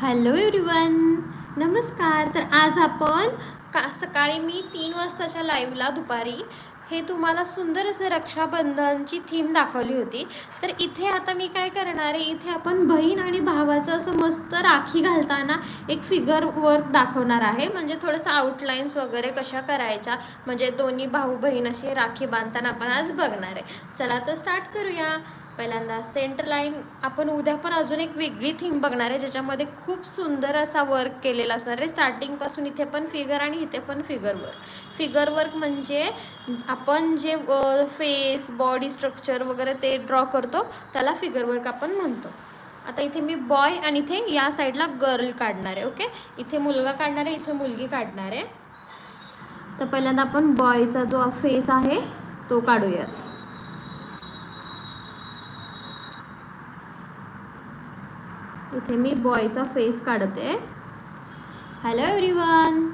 Hello everyone नमस्कार. तर आज आपण का सकाळी मी तीन वाजताच्या लाईव्हला दुपारी हे तुम्हाला सुंदर असं रक्षाबंधनची थीम दाखवली होती. तर इथे आता मी काय करणार आहे इथे आपण बहीण आणि भावाचं असं मस्त राखी घालताना एक फिगर वर्क दाखवणार आहे. म्हणजे थोडंसं आउटलाईन्स वगैरे कशा करायच्या म्हणजे दोन्ही भाऊ बहीण अशी राखी बांधताना आपण आज बघणार आहे. चला तर स्टार्ट करूया. पहिल्यांदा. सेंटर लाईन आपण उद्या पण अजून एक वेगळी थीम बघणार आहे ज्याच्यामध्ये खूप सुंदर असा वर्क केलेला असणार आहे. स्टार्टिंगपासून इथे पण फिगर आणि इथे पण फिगर वर्क फिगर वर्क म्हणजे आपण जे फेस बॉडी स्ट्रक्चर वगैरे ते ड्रॉ करतो त्याला फिगर वर्क आपण म्हणतो. आता इथे मी बॉय आणि इथे या साईडला गर्ल काढणार आहे ओके इथे मुलगा काढणार आहे इथे मुलगी काढणार आहे. तर पहिल्यांदा आपण बॉयचा जो फेस आहे तो काढूयात. इथे मी बॉयचा फेस काढते. हॅलो एव्हरीवन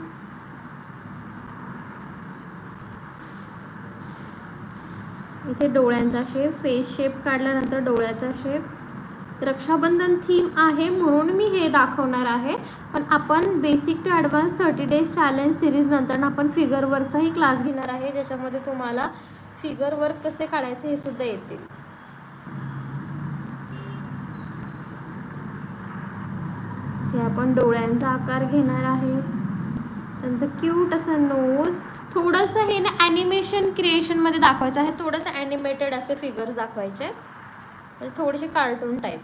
इथे डोळ्यांचा शेप फेस शेप काढल्यानंतर डोळ्याचा शेप रक्षाबंधन थीम आहे म्हणून मी हे दाखवणार आहे. पण आपण basic to advance thirty days challenge series नंतर आपण फिगर वर्कचाही क्लास घेणार आहे ज्याच्यामध्ये तुम्हाला फिगर वर्क कसे काढायचे हे सुद्धा येतील. इथे आपण डोळ्यांचा आकार घेणार आहे. त्यानंतर क्यूट असं नोज थोडंसं हे ना ॲनिमेशन क्रिएशनमध्ये दाखवायचं आहे. थोडंसं ॲनिमेटेड असे फिगर्स दाखवायचे. थोडेसे कार्टून टाईप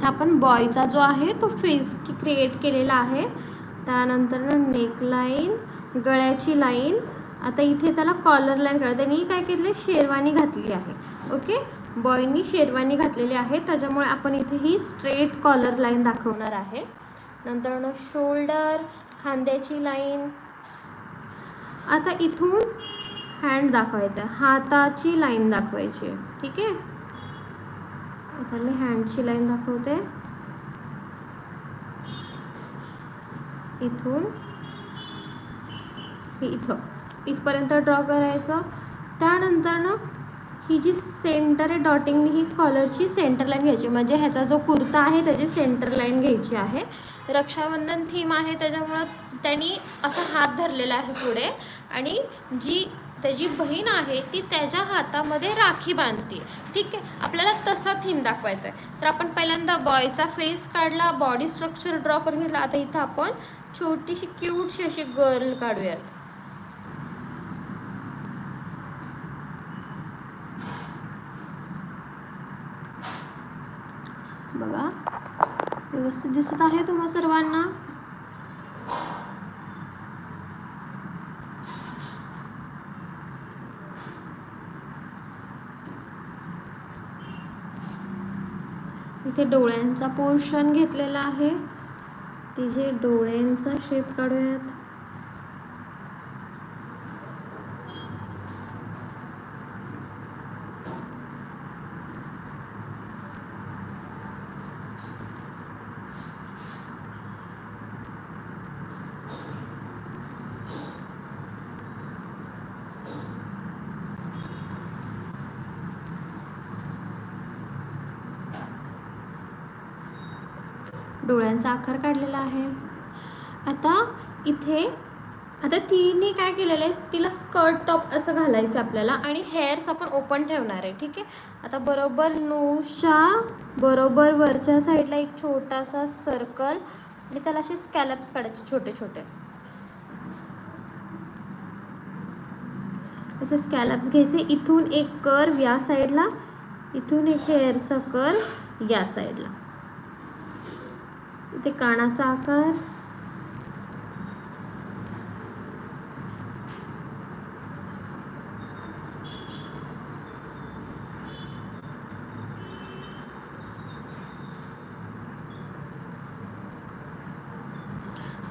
इथं आपण बॉयचा जो आहे तो फेस क्रिएट केलेला आहे. त्यानंतर नेकलाईन गळ्याची लाईन आता इथे त्याला कॉलर लाईन करा त्यांनी काय केलं शेरवानी घातली आहे. ओके बॉयनी शेरवानी घातलेली आहे. त्याच्यामुळे आपण इथे ही स्ट्रेट कॉलर लाईन दाखवणार आहे. नंतर शोल्डर खांद्याची लाईन आता इथून हँड दाखवायचा. आहे हाताची लाईन दाखवायची. आहे ठीक आहे? आता मी हँडची लाईन दाखवते. इथून. इथं. इथपर्यंत ड्रॉ करायचं. त्यानंतर ना ही जी सेंटर आहे डॉटिंग ही कॉलरची सेंटर लाईन घ्यायची. म्हणजे ह्याचा जो कुर्ता आहे त्याची सेंटर लाईन घ्यायची आहे. रक्षाबंधन थीम आहे त्याच्यामुळं त्यांनी असा हात धरलेला आहे पुढे. आणि जी त्याची बहीण आहे ती त्याच्या हातामध्ये राखी बांधते. ठीक आहे? आपल्याला तसा थीम दाखवायचा आहे. तर आपण पहिल्यांदा बॉयचा फेस काढला बॉडी स्ट्रक्चर ड्रॉ करून घेतला. आता इथं आपण छोटीशी क्यूटशी अशी गर्ल काढूयात. बघा व्यवस्थित दिसत आहे तुम्हा सर्वांना? इथे डोळ्यांचा पोर्शन घेतलेला आहे. तिचे डोळ्यांचा शेप काढूयात. डोळ्यांचा आकार काढलेला आहे. आता इथे आता तिने काय केलेलं आहे? तिला स्कर्ट टॉप असं घालायचं आपल्याला आणि हेअर्स आपण ओपन ठेवणार आहे ठीक आहे? आता बरोबर नोशा बरोबर वरच्या साईडला एक छोटासा सर्कल आणि त्याला असे स्कॅलप्स काढायचे छोटे छोटे. असे स्कॅलप्स घ्यायचे. इथून एक कर्व या साईडला इथून एक हेअरचा कर्व या साईडला इथे कानाचा आकार.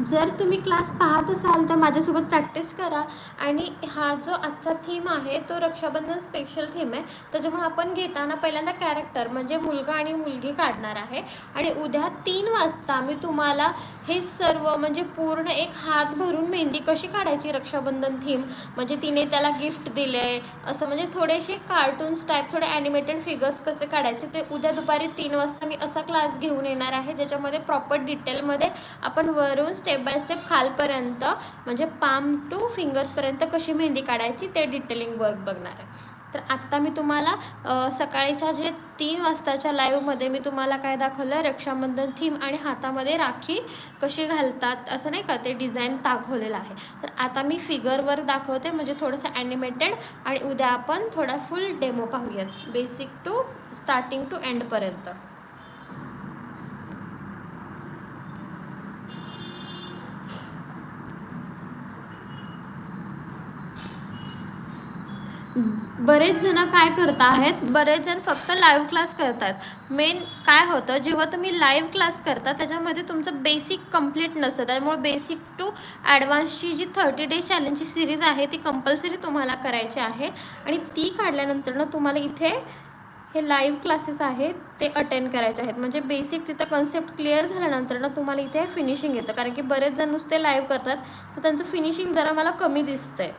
जर तुम्ही क्लास पाहत असाल तर माझ्यासोबत प्रॅक्टिस करा. आणि हा जो आजचा थीम आहे तो रक्षाबंधन स्पेशल थीम आहे. त्याच्यामुळे आपण घेताना पहिल्यांदा कॅरेक्टर म्हणजे मुलगा आणि मुलगी काढणार आहे. आणि उद्या तीन वाजता मी तुम्हाला हे सर्व म्हणजे पूर्ण एक हात भरून मेहंदी कशी काढायची रक्षाबंधन थीम म्हणजे तिने त्याला गिफ्ट दिले असं म्हणजे थोडेसे कार्टून्स टाईप थोडे ॲनिमेटेड फिगर्स कसे काढायचे ते उद्या दुपारी तीन वाजता मी असा क्लास घेऊन येणार आहे ज्याच्यामध्ये प्रॉपर डिटेलमध्ये आपण वरून स्टेप बाय स्टेप खालपर्यंत म्हणजे पाम टू फिंगर्सपर्यंत कशी मेहंदी काढायची ते डिटेलिंग वर्क बघणार आहे. तर आत्ता मी तुम्हाला सकाळीच्या जे तीन वाजताच्या लाईव्हमध्ये मी तुम्हाला काय दाखवलं रक्षाबंधन थीम आणि हातामध्ये राखी कशी घालतात असं नाही का ते डिझाईन दाखवलेलं आहे. तर आता मी फिगरवर दाखवते म्हणजे थोडंसं ॲनिमेटेड आणि उद्या आपण थोडा फुल डेमो पाहूयाच बेसिक टू स्टार्टिंग टू एंडपर्यंत बरेच जण काय करत आहेत? बरेच जण फक्त लाईव्ह क्लास करतात. मेन काय होतं जेव्हा तुम्ही लाईव्ह क्लास करता त्याच्यामध्ये तुमचं बेसिक कंप्लीट नसतं. त्यामुळे बेसिक टू ॲडव्हान्सची जी थर्टी डेज चॅलेंजची सिरीज आहे ती कंपल्सरी तुम्हाला करायची आहे. आणि ती काढल्यानंतर ना तुम्हाला इथे हे लाईव्ह क्लासेस आहेत ते अटेंड करायचे आहेत. म्हणजे बेसिक तिथं कन्सेप्ट क्लिअर झाल्यानंतर ना तुम्हाला इथे फिनिशिंग येतं. कारण की बरेच जण नुसते लाईव्ह करतात तर त्यांचं फिनिशिंग जरा मला कमी दिसतंय.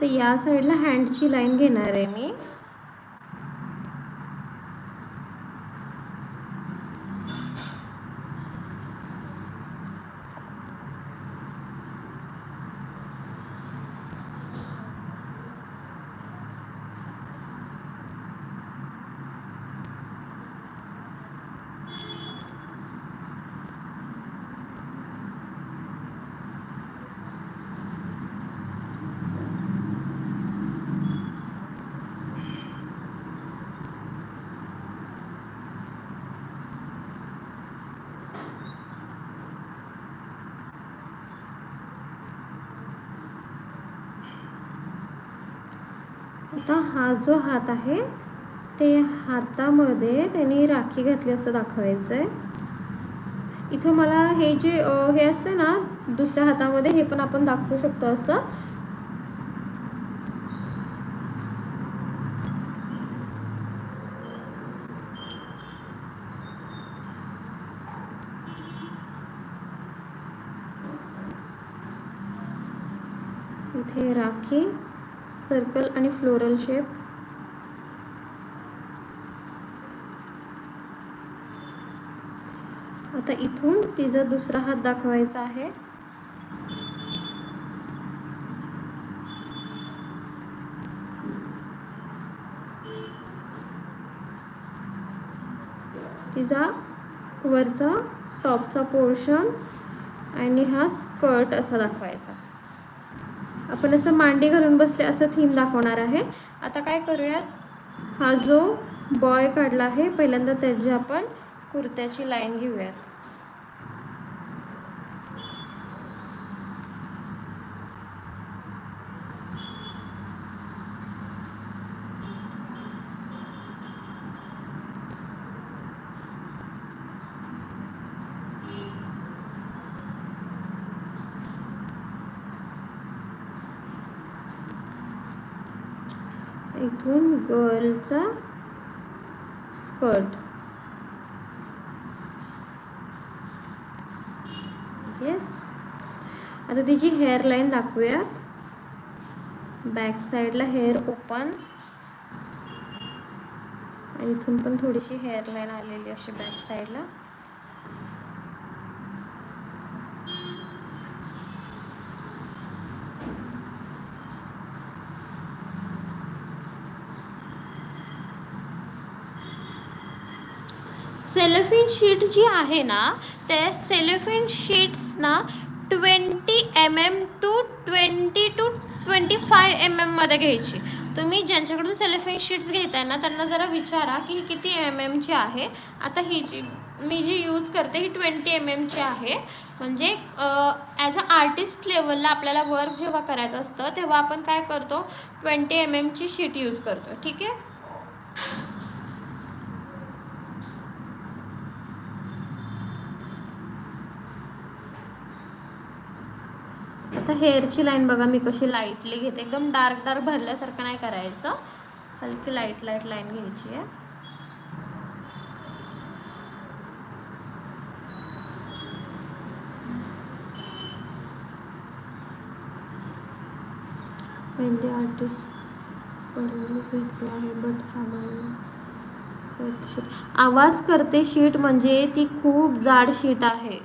आता या साईडला हँडची लाईन घेणार आहे मी आता हा जो हात आहे ते हातामध्ये त्यांनी राखी घातली असं दाखवायचं आहे इथं मला हे जे हे असते ना दुसऱ्या हातामध्ये हे पण आपण दाखवू शकतो असं. इथे राखी. सर्कल आणि फ्लोरल शेप आता इथून तिचा दुसरा हात दाखवायचा आहे. तिचा वरचा टॉपचा पोर्शन आणि हा स्कर्ट असा दाखवायचा. आपण असं मांडी घालून बसले असं थीम दाखवणार आहे. आता काय करूयात? हा जो बॉय काढला आहे पहिल्यांदा त्याची आपण कुर्त्याची लाईन घेऊयात इथून गर्लचा स्कर्ट. येस आता तिची हेअर लाईन दाखवूयात. बॅक साईडला हेअर ओपन आणि इथून पण थोडीशी हेअर लाईन आलेली अशी बॅक साईडला सेलोफिन शीट जी आहे ना ते सेलोफिन शीट्स ना twenty M M to twenty to twenty five M एममध्ये घ्यायची. तुम्ही ज्यांच्याकडून सेलेफेन शीट्स घेताय ना त्यांना जरा विचारा की ही किती एम एमची आहे. आता ही जी मी जी यूज करते ही ट्वेंटी एम एमची आहे. म्हणजे ॲज अ आर्टिस्ट लेवलला आपल्याला वर्क जेव्हा करायचं असतं तेव्हा आपण काय करतो? ट्वेंटी एम एमची शीट यूज करतो. ठीक आहे? आता हेअरची लाईन बघा मी कशी लाईटली घेते. एकदम डार्क डार्क भरल्यासारखं नाही करायचं. हलकी लाइट लाइट लाईन घ्यायची आहे. मेहंदी आर्टिस्ट करूनच घेतली आहे बट शीट आवाज करते शीट म्हणजे ती खूप जाड शीट आहे.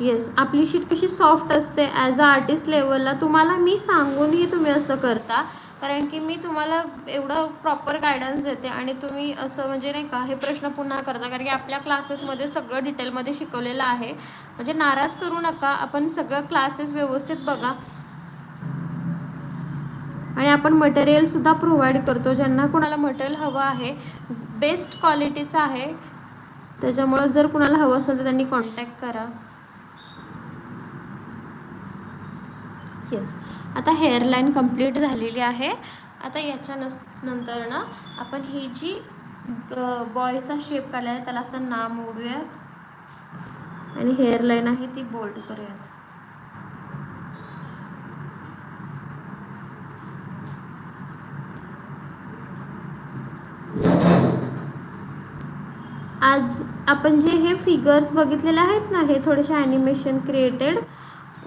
येस आपली शीट कशी सॉफ्ट असते. ॲज अ आर्टिस्ट लेवलला तुम्हाला मी सांगूनही तुम्ही असं करता. कारण की मी तुम्हाला एवढं प्रॉपर गायडन्स देते आणि तुम्ही असं म्हणजे नाही का हे प्रश्न पुन्हा करता. कारण की आपल्या क्लासेसमध्ये सगळं डिटेलमध्ये शिकवलेलं आहे. म्हणजे नाराज करू नका. आपण सगळं क्लासेस व्यवस्थित बघा. आणि आपण मटेरियलसुद्धा प्रोव्हाइड करतो. ज्यांना कोणाला मटेरियल हवं आहे. बेस्ट क्वालिटीचं आहे. त्याच्यामुळं जर कुणाला हवं असेल तर त्यांनी कॉन्टॅक्ट करा. येस आता हेअरलाईन कंप्लीट झालेली आहे. आता याच्या नस नंतर ना आपण ही जी बॉयचा शेप काढला आहे त्याला असं नाम ओढूयात आणि हेअरलाईन आहे ती बोल्ड करूयात. आज आपण जे हे फिगर्स बघितलेले आहेत ना हे थोडेसे ॲनिमेशन क्रिएटेड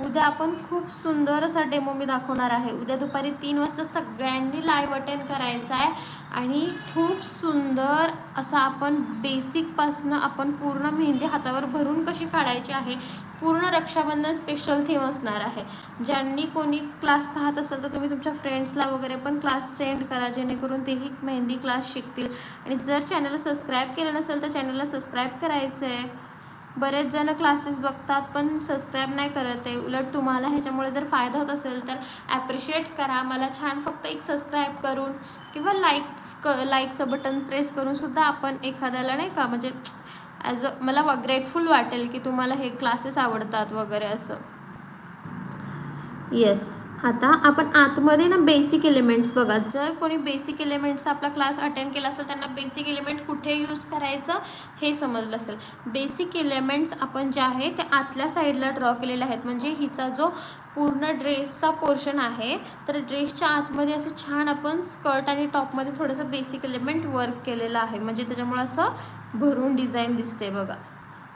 उद्या आपण खूप सुंदर असा डेमो मी दाखवणार आहे. उद्या दुपारी तीन वाजता सगळ्यांनी लाईव्ह अटेंड करायचा आहे. आणि खूप सुंदर असा आपण बेसिकपासनं आपण पूर्ण मेहंदी हातावर भरून कशी काढायची आहे पूर्ण रक्षाबंधन स्पेशल थीम असणार आहे. ज्यांनी कोणी क्लास पाहत असाल तर तुम्ही तुमच्या फ्रेंड्सला वगैरे पण क्लास सेंड करा जेणेकरून तेही मेहंदी क्लास शिकतील. आणि जर चॅनलला सबस्क्राईब केलं नसेल तर चॅनलला सबस्क्राईब करायचं आहे बरेच जण क्लासेस बघतात पण सबस्क्राईब नाही करत आहे. उलट तुम्हाला ह्याच्यामुळे जर फायदा होत असेल तर ॲप्रिशिएट करा. मला छान फक्त एक सबस्क्राईब करून किंवा लाईक्स क लाईकचं बटन प्रेस करूनसुद्धा आपण एखाद्याला नाही का म्हणजे ॲज अ मला ग्रेटफुल वाटेल की तुम्हाला हे क्लासेस आवडतात वगैरे असं. येस आता आपण आतमध्ये ना बेसिक एलिमेंट्स बघा. जर कोणी बेसिक एलिमेंट्सचा आपला क्लास अटेंड केला असेल त्यांना बेसिक एलिमेंट कुठे यूज करायचं हे समजलं असेल. बेसिक एलिमेंट्स आपण जे आहे ते आतल्या साईडला ड्रॉ केलेले आहेत. म्हणजे हिचा जो पूर्ण ड्रेसचा पोर्शन आहे तर ड्रेसच्या आतमध्ये असं छान आपण स्कर्ट आणि टॉपमध्ये थोडंसं बेसिक एलिमेंट वर्क केलेलं आहे. म्हणजे त्याच्यामुळं असं भरून डिझाईन दिसते बघा.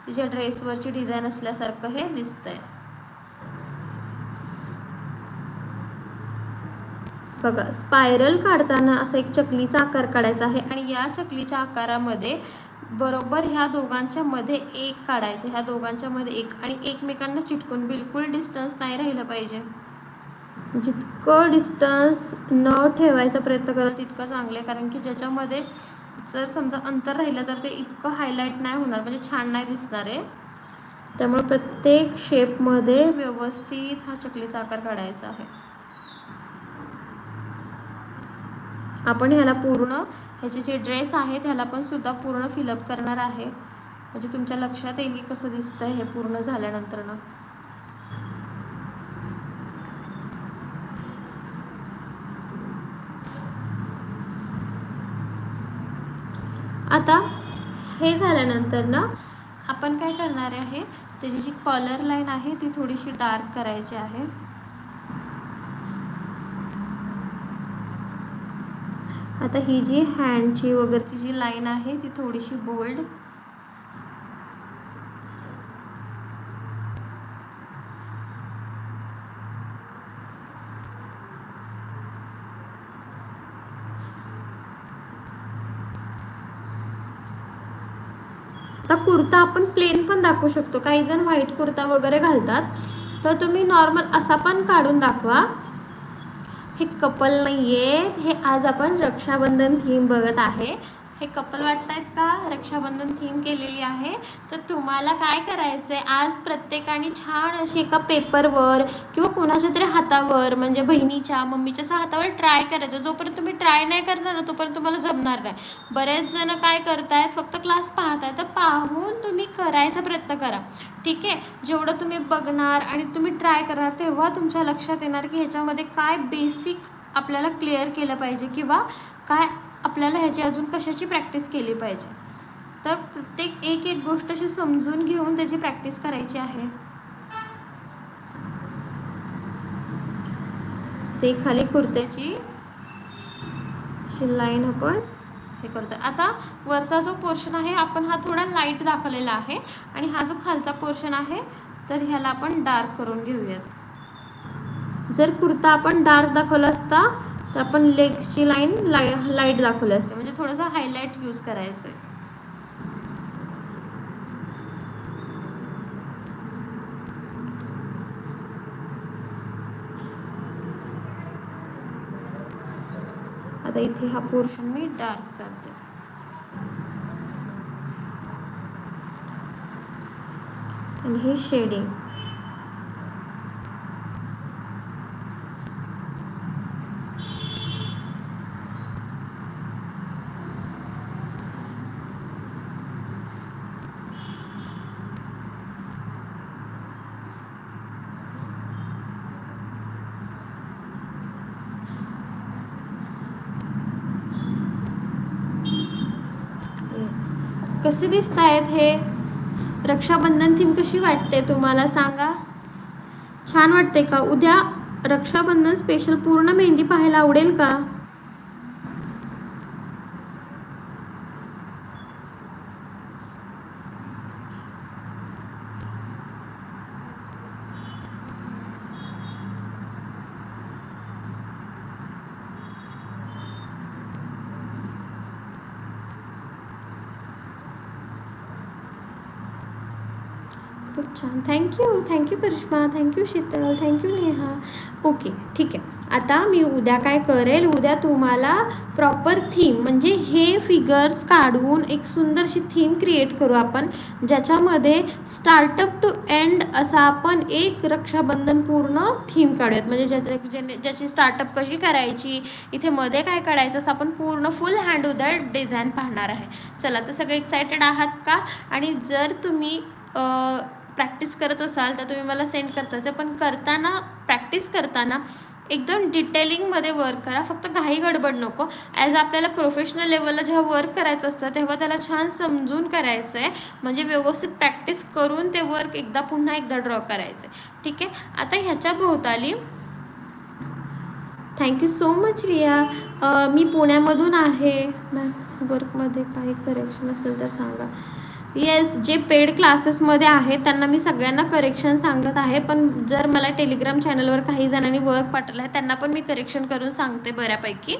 तिच्या ड्रेसवरची डिझाईन असल्यासारखं हे दिसतंय. बघा स्पायरल काढताना असं एक चकलीचा आकार काढायचा आहे आणि या चकलीच्या आकारामध्ये बरोबर ह्या दोघांच्या मध्ये एक काढायचं ह्या दोघांच्या मध्ये एक आणि एकमेकांना चिटकून बिलकुल डिस्टन्स नाही राहिलं पाहिजे. जितकं डिस्टन्स न ठेवायचा प्रयत्न कराल तितकं चांगलं आहे. कारण की ज्याच्यामध्ये जर समजा अंतर राहिलं तर ते इतकं हायलाईट नाही होणार म्हणजे छान नाही दिसणार आहे. त्यामुळे प्रत्येक शेपमध्ये व्यवस्थित हा चकलीचा आकार काढायचा आहे. आपण ह्याला पूर्ण ह्याचे जे ड्रेस आहेत ह्याला पण सुद्धा पूर्ण फिलअप करणार आहे. म्हणजे तुमच्या लक्षात येईल की कसं दिसतंय हे पूर्ण झाल्यानंतर ना आता हे झाल्यानंतर ना आपण काय करणार आहे त्याची जी कॉलर लाईन आहे ती थोडीशी डार्क करायची आहे. आता ही जी हँडची वगैरेची जी लाईन आहे ती थोडीशी बोल्ड आता कुर्ता आपण प्लेन पण दाखवू शकतो. काही जण व्हाईट कुर्ता वगैरे घालतात. तर तुम्ही नॉर्मल असा पण काढून दाखवा. हे कपल नाही आहे हे आज आपण रक्षाबंधन थीम बघत आहे. हे कपल वाटतायत का? रक्षाबंधन थीम केलेली आहे. तर तुम्हाला काय करायचं आहे आज प्रत्येकाने छान अशी एका पेपरवर किंवा कुणाच्या तरी हातावर म्हणजे बहिणीच्या मम्मीच्या असं हातावर ट्राय करायचं. जोपर्यंत तुम्ही ट्राय नाही करणार ना तोपर्यंत तुम्हाला जमणार नाही. बरेच जण काय करतायत? फक्त क्लास पाहताय तर पाहून तुम्ही करायचा प्रयत्न करा. ठीक आहे? जेवढं तुम्ही बघणार आणि तुम्ही ट्राय करणार तेव्हा तुमच्या लक्षात येणार की ह्याच्यामध्ये काय बेसिक आपल्याला क्लिअर केलं पाहिजे किंवा काय आपल्याला ह्याची अजून कशाची प्रॅक्टिस केली पाहिजे? तर प्रत्येक एक एक गोष्ट अशी समजून घेऊन त्याची प्रॅक्टिस करायची आहे. ते खाली कुर्त्याची अशी लाईन आपण हे करतो आता वरचा जो पोर्शन आहे आपण हा थोडा लाइट दाखवलेला आहे आणि हा जो खालचा पोर्शन आहे तर ह्याला आपण डार्क करून घेऊयात. जर कुर्ता आपण डार्क दाखवला असता तर आपण लेग्सची लाईन लाय लाइट दाखवली असते. म्हणजे थोडंसं हायलाईट यूज करायचं आहे आता इथे हा पोर्शन मी डार्क करते. आणि हे शेडिंग येस कसे दिसत आहेत हे? रक्षाबंधन थीम कशी वाटते तुम्हाला? सांगा. छान वाटते का? उद्या रक्षाबंधन स्पेशल पूर्ण मेहंदी पाहायला आवडेल का? खूप छान. Thank you thank you Karishma thank you Sheetal thank you Neha. Okay ठीक आहे. आता मी उद्या काय करेल? उद्या तुम्हाला प्रॉपर थीम म्हणजे हे फिगर्स काढून एक सुंदरशी थीम क्रिएट करू आपण ज्याच्यामध्ये स्टार्टअप टू एंड असा आपण एक रक्षाबंधन पूर्ण थीम काढूयात. म्हणजे ज्याच्या ज्याने ज्याची स्टार्टअप कशी करायची इथे मध्ये काय काढायचं असं आपण पूर्ण फुल हँड उद्या डिझाईन पाहणार आहे. चला तर सगळे एक्सायटेड आहात का? आणि जर तुम्ही प्रॅक्टिस करत असाल तर तुम्ही मला सेंड करताच पण करताना प्रॅक्टिस करताना एकदम डिटेलिंगमध्ये वर्क करा. फक्त घाई गडबड नको. ॲज आपल्याला प्रोफेशनल लेवलला जेव्हा वर्क करायचं असतं तेव्हा त्याला छान समजून करायचं आहे म्हणजे व्यवस्थित प्रॅक्टिस करून ते वर्क एकदा पुन्हा एकदा ड्रॉ करायचं आहे ठीक आहे? आता ह्याच्या भोवताली. Thank you so much Riya. मी पुण्यामधून आहे. मॅम वर्कमध्ये काही करेक्शन असेल तर सांगा. येस जे पेड क्लासेसमध्ये आहेत त्यांना मी सगळ्यांना करेक्शन सांगत आहे. पण जर मला टेलिग्राम चॅनलवर काही जणांनी वर्क पाठवला आहे त्यांना पण मी करेक्शन करून सांगते बऱ्यापैकी.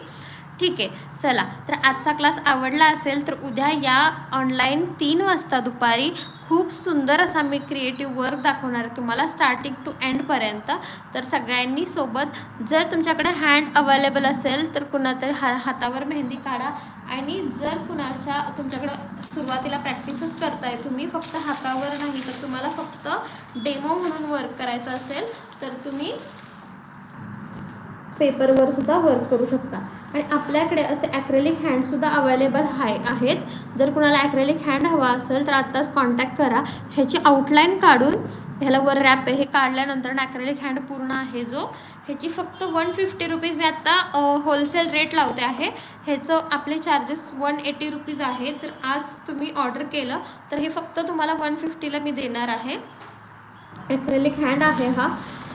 ठीक आहे. चला तर आजचा क्लास आवडला असेल तर उद्या या ऑनलाईन तीन वाजता दुपारी खूप सुंदर असा मी क्रिएटिव्ह वर्क दाखवणार आहे तुम्हाला स्टार्टिंग टू एंडपर्यंत तर सगळ्यांनी सोबत जर तुमच्याकडे हँड अवेलेबल असेल तर कुणातरी हा हातावर मेहंदी काढा आणि जर कुणाच्या तुमच्याकडं सुरुवातीला प्रॅक्टिसच करताय तुम्ही फक्त हातावर नाही तर तुम्हाला फक्त डेमो म्हणून वर्क करायचं असेल तर तुम्ही पेपरवर सुद्धा वर्क करू शकता. आणि आपल्याकडे असे ॲक्रेलिक हँडसुद्धा अवेलेबल आहे आहेत. जर कुणाला ॲक्रेलिक हँड हवा असेल तर आत्ताच कॉन्टॅक्ट करा. ह्याची आउटलाईन काढून ह्याला वर रॅप हे काढल्यानंतर ॲक्रेलिक हँड पूर्ण आहे जो. ह्याची फक्त वन फिफ्टी रुपीज मी आत्ता होलसेल रेट लावते आहे. ह्याचं आपले चार्जेस वन एटी रुपीज आहे. तर आज तुम्ही ऑर्डर केलं तर हे फक्त तुम्हाला वन फिफ्टीला मी देणार आहे. ॲक्रेलिक हँड आहे हा.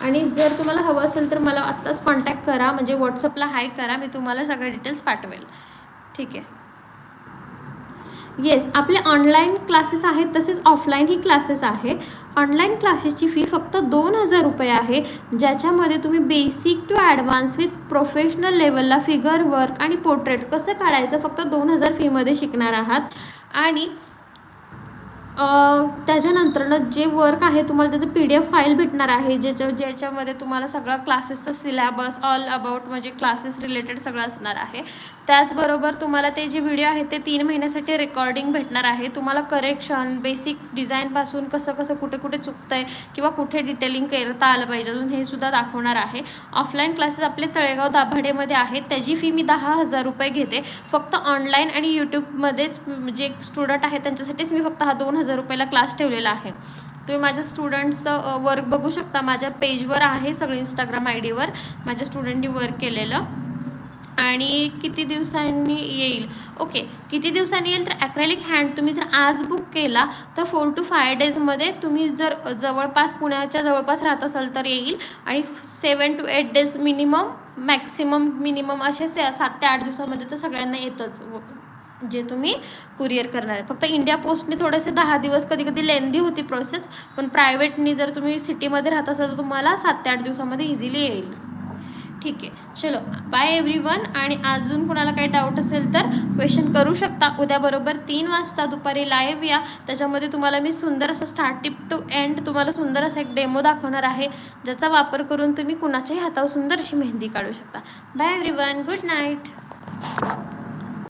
आणि जर तुम्हाला हवं असेल तर मला आत्ताच कॉन्टॅक्ट करा. म्हणजे व्हॉट्सअपला हाय करा. मी तुम्हाला सगळे डिटेल्स पाठवेल. ठीक आहे? येस आपले ऑनलाईन क्लासेस आहेत तसेच ऑफलाईनही क्लासेस आहे. ऑनलाईन क्लासेसची फी फक्त दोन हजार रुपये आहे. ज्याच्यामध्ये तुम्ही basic to advance with professional लेवलला फिगर वर्क आणि पोर्ट्रेट कसं काढायचं फक्त दोन हजार फीमध्ये शिकणार आहात. आणि त्याच्यानंतरनं जे वर्क आहे तुम्हाला त्याचं पी डी एफ फाईल भेटणार आहे ज्याच्या ज्याच्यामध्ये तुम्हाला सगळं क्लासेसचं सिलॅबस ऑल अबाउट म्हणजे क्लासेस रिलेटेड सगळं असणार आहे. त्याचबरोबर तुम्हाला ते जे व्हिडिओ आहे ते तीन महिन्यासाठी रेकॉर्डिंग भेटणार आहे. तुम्हाला करेक्शन बेसिक डिझाईनपासून कसं कसं कुठे कुठे चुकतं आहे किंवा कुठे डिटेलिंग करता आलं पाहिजे अजून हे सुद्धा दाखवणार आहे. ऑफलाईन क्लासेस आपले तळेगाव दाभाडेमध्ये आहेत. त्याची फी मी दहा हजार रुपये घेते. फक्त ऑनलाईन आणि यूट्यूबमध्येच जे स्टुडंट आहेत त्यांच्यासाठीच मी फक्त हा दोन हजार हजार रुपयाला क्लास ठेवलेला आहे. तुम्ही माझ्या स्टुडंट्सचं वर्क बघू शकता. माझ्या पेजवर आहे सगळं इंस्टाग्राम आय डीवर माझ्या स्टुडंटनी वर्क केलेलं. आणि किती दिवसांनी येईल? ओके किती दिवसांनी येईल? तर ॲक्रेलिक हँड तुम्ही जर आज बुक केला तर फोर टू फाय डेजमध्ये तुम्ही जर जवळपास पुण्याच्या जवळपास राहत असाल तर येईल. आणि seven to eight days minimum maximum minimum असे से सात ते आठ दिवसामध्ये तर सगळ्यांना येतंच. जे तुम्ही कुरिअर करणार आहे. फक्त इंडिया पोस्टने थोडेसे दहा दिवस कधी कधी लेंदी होती प्रोसेस पण प्रायव्हेटनी जर तुम्ही सिटीमध्ये राहत असाल तर तुम्हाला सात ते आठ दिवसामध्ये इझिली येईल. ठीक आहे. चलो बाय एव्हरी वन आणि अजून कुणाला काही डाऊट असेल तर क्वेश्चन करू शकता. उद्या बरोबर तीन वाजता दुपारी लाईव्ह या. त्याच्यामध्ये तुम्हाला मी सुंदर असं स्टार्ट टिप टू एंड तुम्हाला सुंदर असा एक डेमो दाखवणार आहे ज्याचा वापर करून तुम्ही कुणाच्याही हातावर सुंदर अशी मेहंदी काढू शकता. Bye everyone good night